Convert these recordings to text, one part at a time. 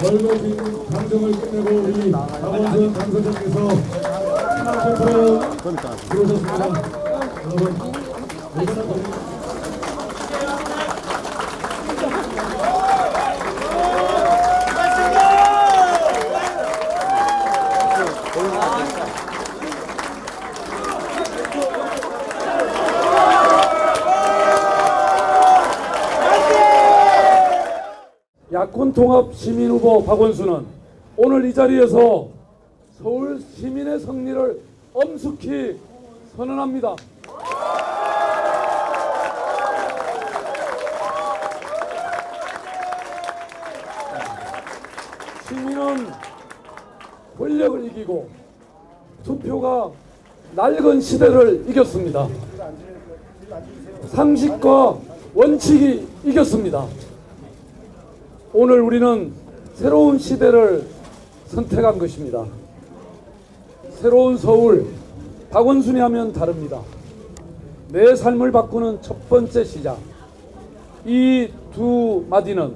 벌거진 감정을 끝내고 우리 박원순 당선자께서 앞으로 들어오셨습니다. 여러분, 모두가 더 야권 통합 시민 후보 박원순은 오늘 이 자리에서 서울 시민의 승리를 엄숙히 선언합니다. 시민은 권력을 이기고 투표가 낡은 시대를 이겼습니다. 상식과 원칙이 이겼습니다. 오늘 우리는 새로운 시대를 선택한 것입니다. 새로운 서울, 박원순이 하면 다릅니다. 내 삶을 바꾸는 첫 번째 시작. 이 두 마디는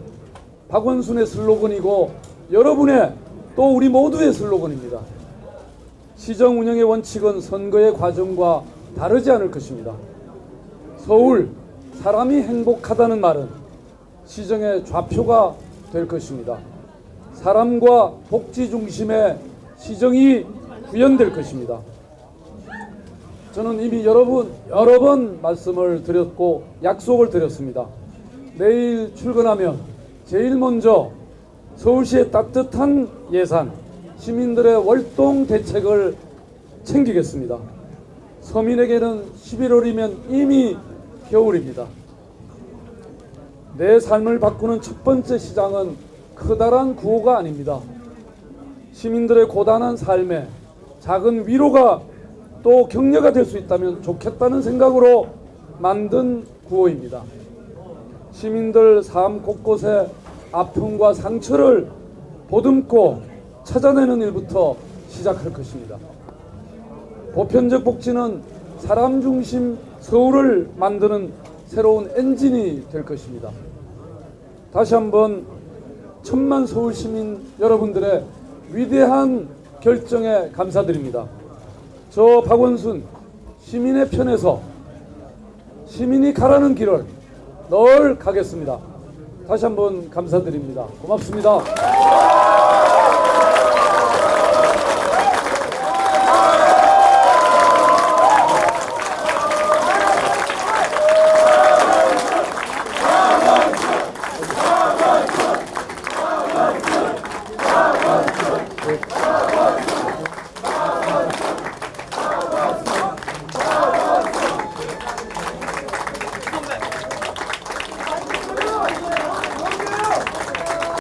박원순의 슬로건이고 여러분의 또 우리 모두의 슬로건입니다. 시정 운영의 원칙은 선거의 과정과 다르지 않을 것입니다. 서울, 사람이 행복하다는 말은 시정의 좌표가 될 것입니다. 사람과 복지 중심의 시정이 구현될 것입니다. 저는 이미 여러분 여러 번 말씀을 드렸고 약속을 드렸습니다. 내일 출근하면 제일 먼저 서울시의 따뜻한 예산, 시민들의 월동 대책을 챙기겠습니다. 서민에게는 11월이면 이미 겨울입니다. 내 삶을 바꾸는 첫 번째 시장은 커다란 구호가 아닙니다. 시민들의 고단한 삶에 작은 위로가 또 격려가 될 수 있다면 좋겠다는 생각으로 만든 구호입니다. 시민들 삶 곳곳에 아픔과 상처를 보듬고 찾아내는 일부터 시작할 것입니다. 보편적 복지는 사람 중심 서울을 만드는 새로운 엔진이 될 것입니다. 다시 한번 천만 서울 시민 여러분들의 위대한 결정에 감사드립니다. 저 박원순 시민의 편에서 시민이 가라는 길을 늘 가겠습니다. 다시 한번 감사드립니다. 고맙습니다.